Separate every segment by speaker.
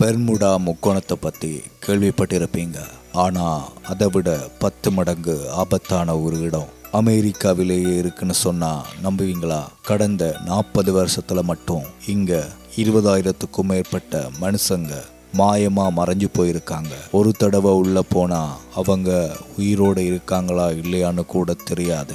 Speaker 1: Bermuda முக்கோணத்தை பற்றி கேள்விப்பட்டிருப்பீங்க. ஆனால் அதை விட பத்து மடங்கு ஆபத்தான ஒரு இடம் அமெரிக்காவிலேயே இருக்குன்னு சொன்னால் நம்புவீங்களா? கடந்த நாற்பது வருஷத்தில் மட்டும் இங்கே இருபதாயிரத்துக்கும் மேற்பட்ட மனுஷங்க மாயமாக மறைஞ்சு போயிருக்காங்க. ஒரு தடவை உள்ளே போனால் அவங்க உயிரோடு இருக்காங்களா இல்லையான்னு கூட தெரியாது.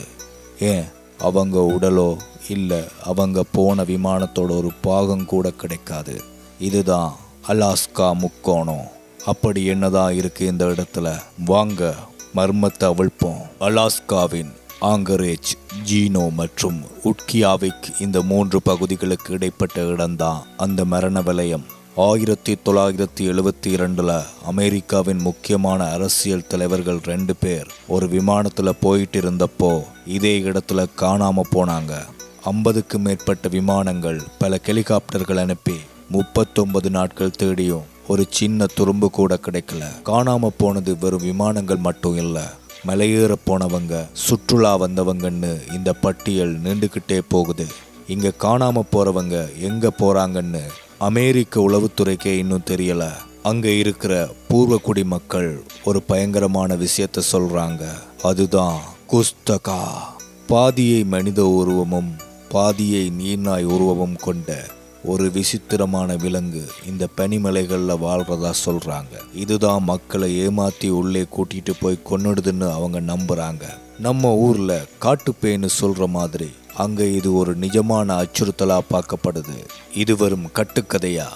Speaker 1: ஏன்? அவங்க உடலோ இல்லை அவங்க போன விமானத்தோட ஒரு பாகம் கூட கிடைக்காது. இதுதான் அலாஸ்கா முக்கோணம். அப்படி என்னதான் இருக்கு இந்த இடத்துல? வாங்க மர்மத்தை அவிழ்ப்போம். அலாஸ்காவின் ஆங்கரேஜ் ஜீனோ மற்றும் உட்கியாவிக் இந்த மூன்று பகுதிகளுக்கு இடைப்பட்ட இடம்தான் அந்த மரண வலயம். ஆயிரத்தி தொள்ளாயிரத்தி எழுவத்தி இரண்டில் அமெரிக்காவின் முக்கியமான அரசியல் தலைவர்கள் ரெண்டு பேர் ஒரு விமானத்தில் போயிட்டு இருந்தப்போ இதே இடத்துல காணாமல் போனாங்க. ஐம்பதுக்கு மேற்பட்ட விமானங்கள் பல ஹெலிகாப்டர்கள் அனுப்பி முப்பத்தொன்பது நாட்கள் தேடியும் ஒரு சின்ன துரும்பு கூட கிடைக்கல. காணாம போனது வெறும் விமானங்கள் மட்டும் இல்லை. மலையேற போனவங்க சுற்றுலா வந்தவங்கன்னு இந்த பட்டியல் நீண்டுக்கிட்டே போகுது. இங்க காணாம போறவங்க எங்க போறாங்கன்னு அமெரிக்க உளவுத்துறைக்கே இன்னும் தெரியல. அங்க இருக்கிற பூர்வ குடிமக்கள் ஒரு பயங்கரமான விஷயத்த சொல்றாங்க. அதுதான் குஸ்தகா. பாதியை மனித உருவமும் பாதியை நீர்நாய் உருவமும் கொண்ட ஒரு விசித்திரமான விலங்கு இந்த பனிமலைகளில் வாழ்றதா சொல்கிறாங்க இதுதான் மக்களை ஏமாற்றி உள்ளே கூட்டிகிட்டு போய் கொன்னுடுதுன்னு அவங்க நம்புகிறாங்க நம்ம ஊரில் காட்டுப்பேன்னு சொல்கிற மாதிரி அங்கே இது ஒரு நிஜமான அச்சுறுத்தலாக பார்க்கப்படுது. இது வரும் கட்டுக்கதையா?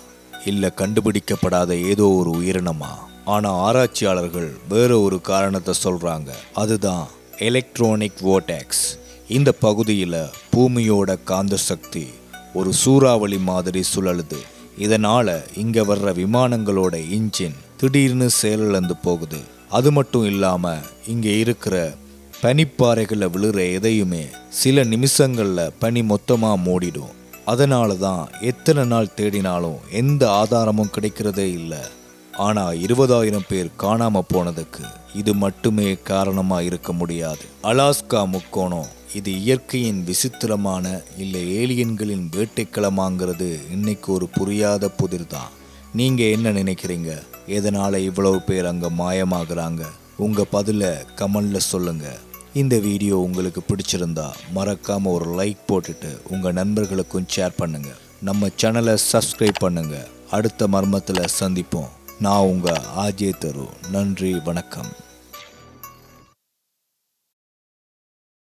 Speaker 1: இல்லை கண்டுபிடிக்கப்படாத ஏதோ ஒரு உயிரினமா? ஆனால் ஆராய்ச்சியாளர்கள் வேற ஒரு காரணத்தை சொல்கிறாங்க அதுதான் எலக்ட்ரானிக் வோட்டேக்ஸ் இந்த பகுதியில் பூமியோட காந்த சக்தி ஒரு சூறாவளி மாதிரி சுழலுது. இதனால் இங்கே வர்ற விமானங்களோட இன்ஜின் திடீர்னு செயலிழந்து போகுது. அது மட்டும் இல்லாமல் இங்கே இருக்கிற பனிப்பாறைகளில் விழுற எதையுமே சில நிமிஷங்களில் பனி மொத்தமாக மூடிடும். அதனால தான் எத்தனை நாள் தேடினாலும் எந்த ஆதாரமும் கிடைக்கிறதே இல்லை. ஆனால் இருபதாயிரம் பேர் காணாமல் போனதுக்கு இது மட்டுமே காரணமாக இருக்க முடியாது. அலாஸ்கா முக்கோணம் இது இயற்கையின் விசித்திரமான இல்லை ஏலியன்களின் வேட்டைக்களமாங்கிறது இன்னைக்கு ஒரு புரியாத புதிர் தான் நீங்கள் என்ன நினைக்கிறீங்க? எதனால் இவ்வளவு பேர் அங்கே மாயமாகறாங்க? உங்கள் பதில கமெண்டில் சொல்லுங்கள் இந்த வீடியோ உங்களுக்கு பிடிச்சிருந்தா மறக்காமல் ஒரு லைக் போட்டுட்டு உங்கள் நண்பர்களுக்கும் ஷேர் பண்ணுங்கள் நம்ம சேனலை சப்ஸ்கிரைப் பண்ணுங்கள் அடுத்த மர்மத்தில் சந்திப்போம். நான் உங்கள் ஆஜே தரு. நன்றி வணக்கம்.